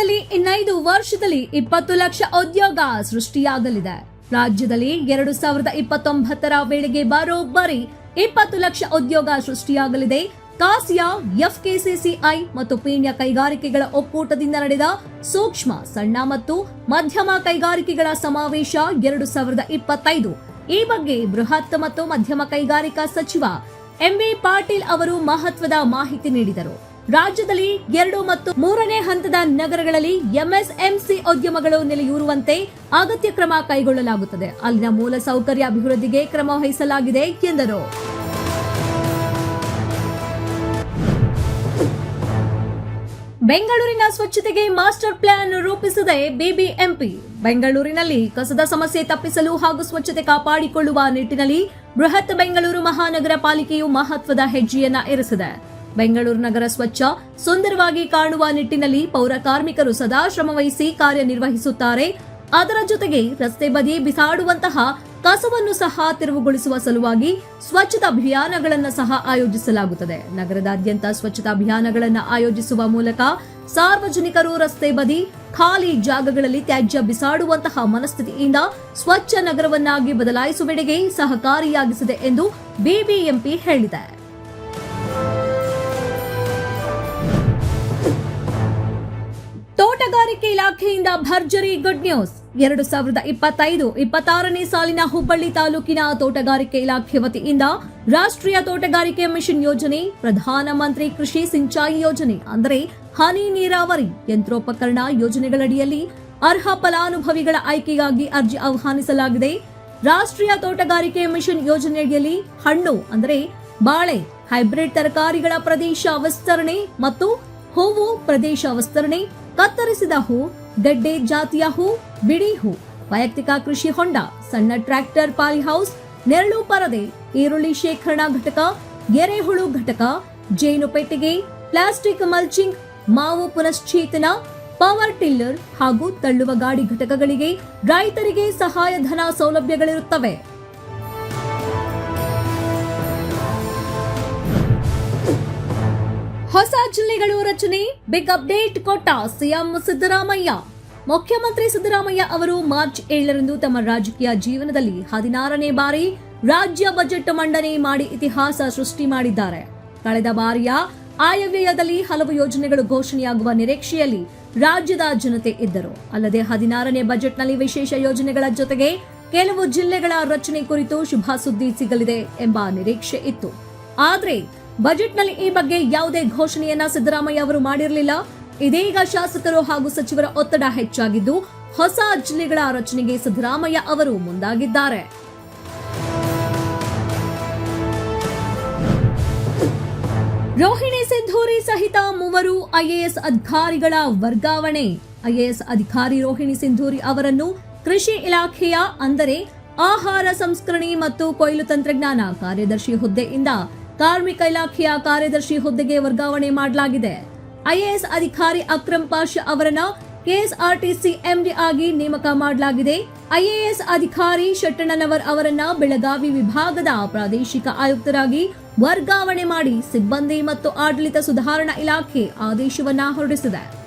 ರಾಜ್ಯದಲ್ಲಿ ಇನ್ನೈದು ವರ್ಷದಲ್ಲಿ ಇಪ್ಪತ್ತು ಲಕ್ಷ ಉದ್ಯೋಗ ಸೃಷ್ಟಿಯಾಗಲಿದೆ. ರಾಜ್ಯದಲ್ಲಿ ಎರಡು ಸಾವಿರದ ಇಪ್ಪತ್ತೊಂಬತ್ತರ ವೇಳೆಗೆ ಬರೋಬ್ಬರಿ ಇಪ್ಪತ್ತು ಲಕ್ಷ ಉದ್ಯೋಗ ಸೃಷ್ಟಿಯಾಗಲಿದೆ. ಕಾಸಿಯಾ, ಎಫ್ಕೆಸಿಸಿಐ ಮತ್ತು ಪೀಣ್ಯ ಕೈಗಾರಿಕೆಗಳ ಒಕ್ಕೂಟದಿಂದ ನಡೆದ ಸೂಕ್ಷ್ಮ, ಸಣ್ಣ ಮತ್ತು ಮಧ್ಯಮ ಕೈಗಾರಿಕೆಗಳ ಸಮಾವೇಶ ಎರಡು ಸಾವಿರದ ಇಪ್ಪತ್ತೈದು. ಈ ಬಗ್ಗೆ ಬೃಹತ್ ಮತ್ತು ಮಧ್ಯಮ ಕೈಗಾರಿಕಾ ಸಚಿವ ಎಂಬಿ ಪಾಟೀಲ್ ಅವರು ಮಹತ್ವದ ಮಾಹಿತಿ ನೀಡಿದರು. ರಾಜ್ಯದಲ್ಲಿ ಎರಡು ಮತ್ತು ಮೂರನೇ ಹಂತದ ನಗರಗಳಲ್ಲಿ ಎಂಎಸ್ಎಂಸಿ ಉದ್ಯಮಗಳು ನೆಲೆಯೂರುವಂತೆ ಅಗತ್ಯ ಕ್ರಮ ಕೈಗೊಳ್ಳಲಾಗುತ್ತದೆ. ಅಲ್ಲಿನ ಮೂಲ ಸೌಕರ್ಯ ಅಭಿವೃದ್ಧಿಗೆ ಕ್ರಮ ವಹಿಸಲಾಗಿದೆ ಎಂದರು. ಬೆಂಗಳೂರಿನ ಸ್ವಚ್ಛತೆಗೆ ಮಾಸ್ಟರ್ ಪ್ಲಾನ್ ರೂಪಿಸಿದೆ ಬಿಬಿಎಂಪಿ. ಬೆಂಗಳೂರಿನಲ್ಲಿ ಕಸದ ಸಮಸ್ಯೆ ತಪ್ಪಿಸಲು ಹಾಗೂ ಸ್ವಚ್ಛತೆ ಕಾಪಾಡಿಕೊಳ್ಳುವ ನಿಟ್ಟಿನಲ್ಲಿ ಬೃಹತ್ ಬೆಂಗಳೂರು ಮಹಾನಗರ ಪಾಲಿಕೆಯು ಮಹತ್ವದ ಹೆಜ್ಜೆಯನ್ನ ಇರಿಸಿದೆ. ಬೆಂಗಳೂರು ನಗರ ಸ್ವಚ್ಛ, ಸುಂದರವಾಗಿ ಕಾಣುವ ನಿಟ್ಟಿನಲ್ಲಿ ಪೌರ ಕಾರ್ಮಿಕರು ಸದಾ ಶ್ರಮವಹಿಸಿ ಕಾರ್ಯನಿರ್ವಹಿಸುತ್ತಾರೆ. ಅದರ ಜೊತೆಗೆ ರಸ್ತೆ ಬದಿ ಬಿಸಾಡುವಂತಹ ಕಸವನ್ನು ಸಹ ತೆರವುಗೊಳಿಸುವ ಸಲುವಾಗಿ ಸ್ವಚ್ಛತಾ ಅಭಿಯಾನಗಳನ್ನು ಸಹ ಆಯೋಜಿಸಲಾಗುತ್ತದೆ. ನಗರದಾದ್ಯಂತ ಸ್ವಚ್ಛತಾ ಅಭಿಯಾನಗಳನ್ನು ಆಯೋಜಿಸುವ ಮೂಲಕ ಸಾರ್ವಜನಿಕರು ರಸ್ತೆ ಬದಿ, ಖಾಲಿ ಜಾಗಗಳಲ್ಲಿ ತ್ಯಾಜ್ಯ ಬಿಸಾಡುವಂತಹ ಮನಸ್ಥಿತಿಯಿಂದ ಸ್ವಚ್ಛ ನಗರವನ್ನಾಗಿ ಬದಲಾಯಿಸುವೆಡೆಗೆ ಸಹಕಾರಿಯಾಗಿಸಿದೆ ಎಂದು ಬಿಬಿಎಂಪಿ ಹೇಳಿದೆ. ತೋಟಗಾರಿಕೆ ಇಲಾಖೆಯಿಂದ ಭರ್ಜರಿ ಗುಡ್ ನ್ಯೂಸ್. ಎರಡು ಸಾವಿರದ ಇಪ್ಪತ್ತೈದು, ಇಪ್ಪತ್ತಾರನೇ ಸಾಲಿನ ಹುಬ್ಬಳ್ಳಿ ತಾಲೂಕಿನ ತೋಟಗಾರಿಕೆ ಇಲಾಖೆ ವತಿಯಿಂದ ರಾಷ್ಟ್ರೀಯ ತೋಟಗಾರಿಕೆ ಮಿಷನ್ ಯೋಜನೆ, ಪ್ರಧಾನಮಂತ್ರಿ ಕೃಷಿ ಸಿಂಚಾಯಿ ಯೋಜನೆ, ಅಂದರೆ ಹನಿ ನೀರಾವರಿ, ಯಂತ್ರೋಪಕರಣ ಯೋಜನೆಗಳಡಿಯಲ್ಲಿ ಅರ್ಹ ಫಲಾನುಭವಿಗಳ ಆಯ್ಕೆಗಾಗಿ ಅರ್ಜಿ ಆಹ್ವಾನಿಸಲಾಗಿದೆ. ರಾಷ್ಟ್ರೀಯ ತೋಟಗಾರಿಕೆ ಮಿಷನ್ ಯೋಜನೆಯಡಿಯಲ್ಲಿ ಹಣ್ಣು, ಅಂದರೆ ಬಾಳೆ, ಹೈಬ್ರಿಡ್ ತರಕಾರಿಗಳ ಪ್ರದೇಶ ವಿಸ್ತರಣೆ ಮತ್ತು ಹೂವು ಪ್ರದೇಶ ವಿಸ್ತರಣೆ ಕತ್ತರಿಸಿದ ಹೂ ಗಡ್ಡೆ ಜಾತಿಯ ಹೂ ಬಿಡಿ ಹೂ. ವೈಯಕ್ತಿಕ ಕೃಷಿ ಹೊಂಡ, ಸಣ್ಣ ಟ್ರ್ಯಾಕ್ಟರ್ ಪಾಲಿ ಹೌಸ್, ನೆರಳು ಪರದೆ, ಈರುಳ್ಳಿ ಶೇಖರಣಾ ಘಟಕ ಎರೆಹುಳು ಘಟಕ, ಜೇನು ಪೆಟ್ಟಿಗೆ, ಪ್ಲಾಸ್ಟಿಕ್ ಮಲ್ಚಿಂಗ್, ಮಾವು ಪುನಶ್ಚೇತನ, ಪವರ್ ಟಿಲ್ಲರ್ ಹಾಗೂ ತಳ್ಳುವ ಗಾಡಿ ಘಟಕಗಳಿಗೆ ರೈತರಿಗೆ ಸಹಾಯಧನ ಸೌಲಭ್ಯಗಳಿರುತ್ತವೆ. ಹೊಸ ಜಿಲ್ಲೆಗಳು ರಚನೆ ಬಿಗ್ ಅಪ್ಡೇಟ್ ಕೊಟ್ಟ ಸಿಎಂ ಸಿದ್ದರಾಮಯ್ಯ. ಮುಖ್ಯಮಂತ್ರಿ ಸಿದ್ದರಾಮಯ್ಯ ಅವರು ಮಾರ್ಚ್ ಏಳರಂದು ತಮ್ಮ ರಾಜಕೀಯ ಜೀವನದಲ್ಲಿ ಹದಿನಾರನೇ ಬಾರಿ ರಾಜ್ಯ ಬಜೆಟ್ ಮಂಡನೆ ಮಾಡಿ ಇತಿಹಾಸ ಸೃಷ್ಟಿ ಮಾಡಿದ್ದಾರೆ. ಕಳೆದ ಬಾರಿಯ ಆಯವ್ಯಯದಲ್ಲಿ ಹಲವು ಯೋಜನೆಗಳು ಘೋಷಣೆಯಾಗುವ ನಿರೀಕ್ಷೆಯಲ್ಲಿ ರಾಜ್ಯದ ಜನತೆ ಇದ್ದರು. ಅಲ್ಲದೆ ಹದಿನಾರನೇ ಬಜೆಟ್ನಲ್ಲಿ ವಿಶೇಷ ಯೋಜನೆಗಳ ಜೊತೆಗೆ ಕೆಲವು ಜಿಲ್ಲೆಗಳ ರಚನೆ ಕುರಿತು ಶುಭ ಸುದ್ದಿ ಸಿಗಲಿದೆ ಎಂಬ ನಿರೀಕ್ಷೆ ಇತ್ತು. ಆದ್ರೆ ಬಜೆಟ್ನಲ್ಲಿ ಈ ಬಗ್ಗೆ ಯಾವುದೇ ಘೋಷಣೆಯನ್ನ ಸಿದ್ದರಾಮಯ್ಯ ಅವರು ಮಾಡಿರಲಿಲ್ಲ. ಇದೀಗ ಶಾಸಕರು ಹಾಗೂ ಸಚಿವರ ಒತ್ತಡ ಹೆಚ್ಚಾಗಿದ್ದು ಹೊಸ ಜಿಲ್ಲೆಗಳ ರಚನೆಗೆ ಸಿದ್ದರಾಮಯ್ಯ ಅವರು ಮುಂದಾಗಿದ್ದಾರೆ. ರೋಹಿಣಿ ಸಿಂಧೂರಿ ಸಹಿತ ಮೂವರು ಐಎಎಸ್ ಅಧಿಕಾರಿಗಳ ವರ್ಗಾವಣೆ. ಐಎಎಸ್ ಅಧಿಕಾರಿ ರೋಹಿಣಿ ಸಿಂಧೂರಿ ಅವರನ್ನು ಕೃಷಿ ಇಲಾಖೆಯ ಅಂದರೆ ಆಹಾರ ಸಂಸ್ಕರಣೆ ಮತ್ತು ಕೊಯ್ಲು ತಂತ್ರಜ್ಞಾನ ಕಾರ್ಯದರ್ಶಿ ಹುದ್ದೆಯಿಂದ ಕಾರ್ಮಿಕ ಇಲಾಖೆಯ ಕಾರ್ಯದರ್ಶಿ ಹುದ್ದೆಗೆ ವರ್ಗಾವಣೆ ಮಾಡಲಾಗಿದೆ. ಐಎಎಸ್ ಅಧಿಕಾರಿ ಅಕ್ರಮ್ ಪಾಷಾ ಅವರನ್ನ ಕೆಎಸ್ಆರ್ಟಿಸಿ ಎಂಡಿ ಆಗಿ ನೇಮಕ ಮಾಡಲಾಗಿದೆ. ಐಎಎಸ್ ಅಧಿಕಾರಿ ಶೆಟ್ಟಣ್ಣನವರ್ ಅವರನ್ನ ಬೆಳಗಾವಿ ವಿಭಾಗದ ಪ್ರಾದೇಶಿಕ ಆಯುಕ್ತರಾಗಿ ವರ್ಗಾವಣೆ ಮಾಡಿ ಸಿಬ್ಬಂದಿ ಮತ್ತು ಆಡಳಿತ ಸುಧಾರಣಾ ಇಲಾಖೆ ಆದೇಶವನ್ನ ಹೊರಡಿಸಿದೆ.